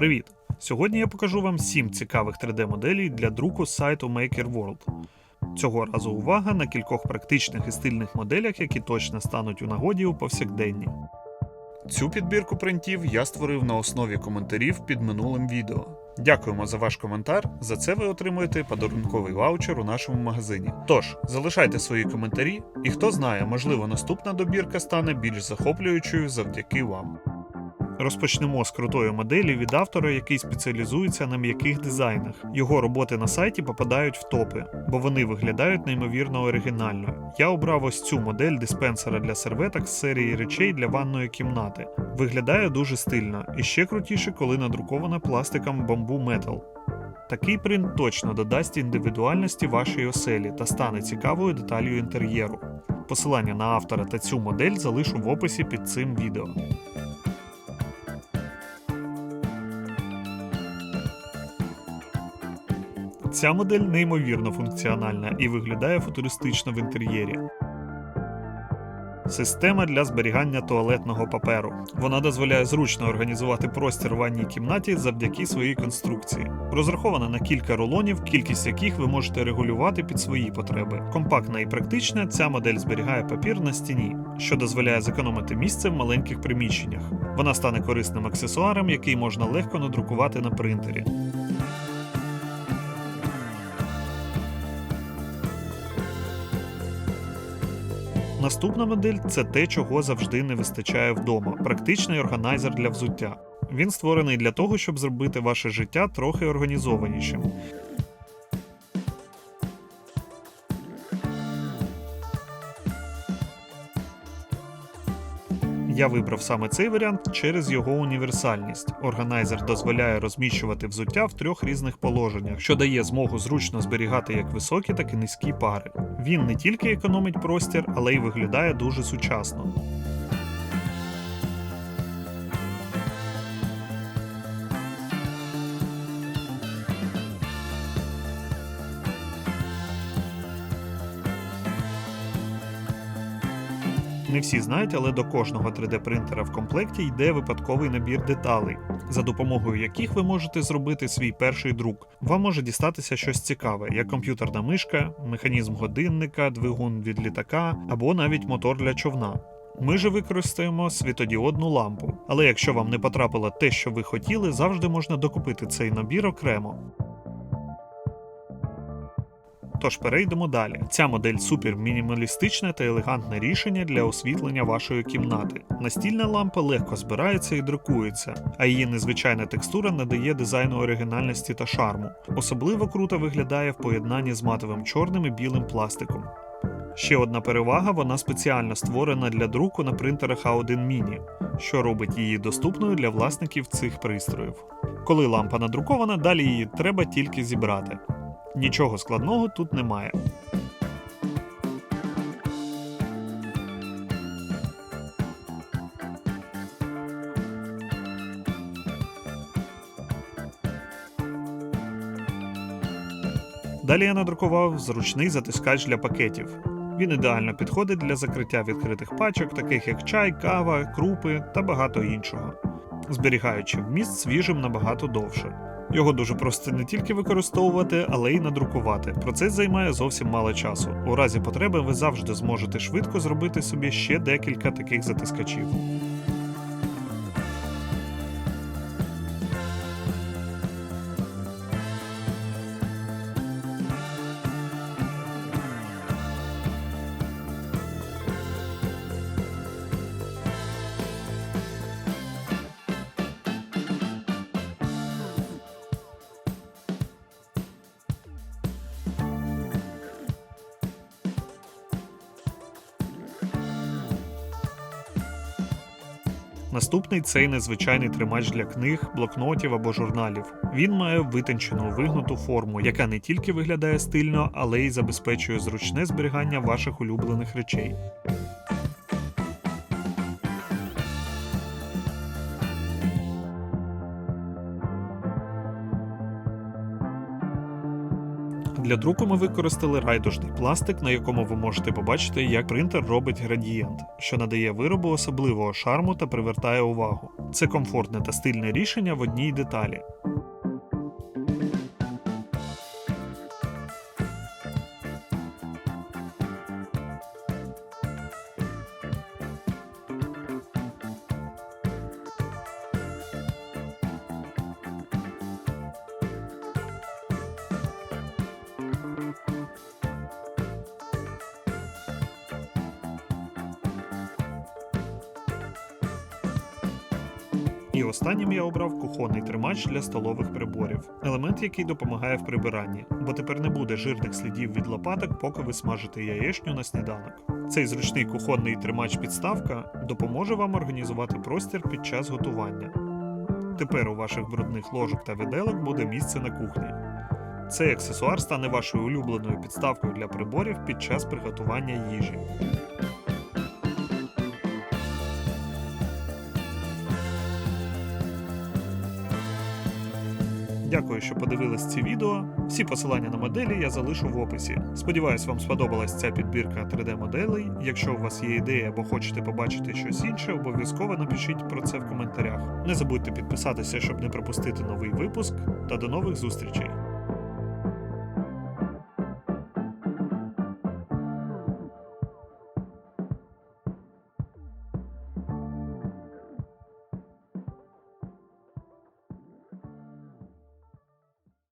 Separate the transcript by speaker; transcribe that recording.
Speaker 1: Привіт! Сьогодні я покажу вам 7 цікавих 3D-моделей для друку з сайту Maker World. Цього разу увага на кількох практичних і стильних моделях, які точно стануть у нагоді у повсякденні. Цю підбірку принтів я створив на основі коментарів під минулим відео. Дякуємо за ваш коментар. За це ви отримуєте подарунковий ваучер у нашому магазині. Тож, залишайте свої коментарі, і хто знає, можливо, наступна добірка стане більш захоплюючою завдяки вам. Розпочнемо з крутої моделі від автора, який спеціалізується на м'яких дизайнах. Його роботи на сайті попадають в топи, бо вони виглядають неймовірно оригінально. Я обрав ось цю модель диспенсера для серветок з серії речей для ванної кімнати. Виглядає дуже стильно, і ще крутіше, коли надрукована пластиком бамбу метал. Такий принт точно додасть індивідуальності вашій оселі та стане цікавою деталью інтер'єру. Посилання на автора та цю модель залишу в описі під цим відео. Ця модель неймовірно функціональна і виглядає футуристично в інтер'єрі. Система для зберігання туалетного паперу. Вона дозволяє зручно організувати простір в ванній кімнаті завдяки своїй конструкції. Розрахована на кілька рулонів, кількість яких ви можете регулювати під свої потреби. Компактна і практична, ця модель зберігає папір на стіні, що дозволяє зекономити місце в маленьких приміщеннях. Вона стане корисним аксесуаром, який можна легко надрукувати на принтері. Наступна модель це те, чого завжди не вистачає вдома практичний органайзер для взуття. Він створений для того, щоб зробити ваше життя трохи організованішим. Я вибрав саме цей варіант через його універсальність. Органайзер дозволяє розміщувати взуття в трьох різних положеннях, що дає змогу зручно зберігати як високі, так і низькі пари. Він не тільки економить простір, але й виглядає дуже сучасно. Не всі знають, але до кожного 3D-принтера в комплекті йде випадковий набір деталей, за допомогою яких ви можете зробити свій перший друк. Вам може дістатися щось цікаве, як комп'ютерна мишка, механізм годинника, двигун від літака або навіть мотор для човна. Ми же використаємо світодіодну лампу, але якщо вам не потрапило те, що ви хотіли, завжди можна докупити цей набір окремо. Тож перейдемо далі. Ця модель супер мінімалістичне та елегантне рішення для освітлення вашої кімнати. Настільна лампа легко збирається і друкується, а її незвичайна текстура надає дизайну оригінальності та шарму. Особливо круто виглядає в поєднанні з матовим чорним і білим пластиком. Ще одна перевага вона спеціально створена для друку на принтерах A1 Mini, що робить її доступною для власників цих пристроїв. Коли лампа надрукована, далі її треба тільки зібрати. Нічого складного тут немає. Далі я надрукував зручний затискач для пакетів. Він ідеально підходить для закриття відкритих пачок, таких як чай, кава, крупи та багато іншого, зберігаючи вміст свіжим набагато довше. Його дуже просто не тільки використовувати, але й надрукувати. Процес займає зовсім мало часу. У разі потреби ви завжди зможете швидко зробити собі ще декілька таких затискачів. Наступний цей незвичайний тримач для книг, блокнотів або журналів. Він має витончену вигнуту форму, яка не тільки виглядає стильно, але й забезпечує зручне зберігання ваших улюблених речей. Для друку ми використали райдужний пластик, на якому ви можете побачити, як принтер робить градієнт, що надає виробу особливого шарму та привертає увагу. Це комфортне та стильне рішення в одній деталі. І останнім я обрав кухонний тримач для столових приборів, елемент, який допомагає в прибиранні, бо тепер не буде жирних слідів від лопаток, поки ви смажите яєчню на сніданок. Цей зручний кухонний тримач-підставка допоможе вам організувати простір під час готування. Тепер у ваших брудних ложок та виделок буде місце на кухні. Цей аксесуар стане вашою улюбленою підставкою для приборів під час приготування їжі. Дякую, що подивились ці відео. Всі посилання на моделі я залишу в описі. Сподіваюсь, вам сподобалась ця підбірка 3D-моделей. Якщо у вас є ідеї або хочете побачити щось інше, обов'язково напишіть про це в коментарях. Не забудьте підписатися, щоб не пропустити новий випуск, та до нових зустрічей!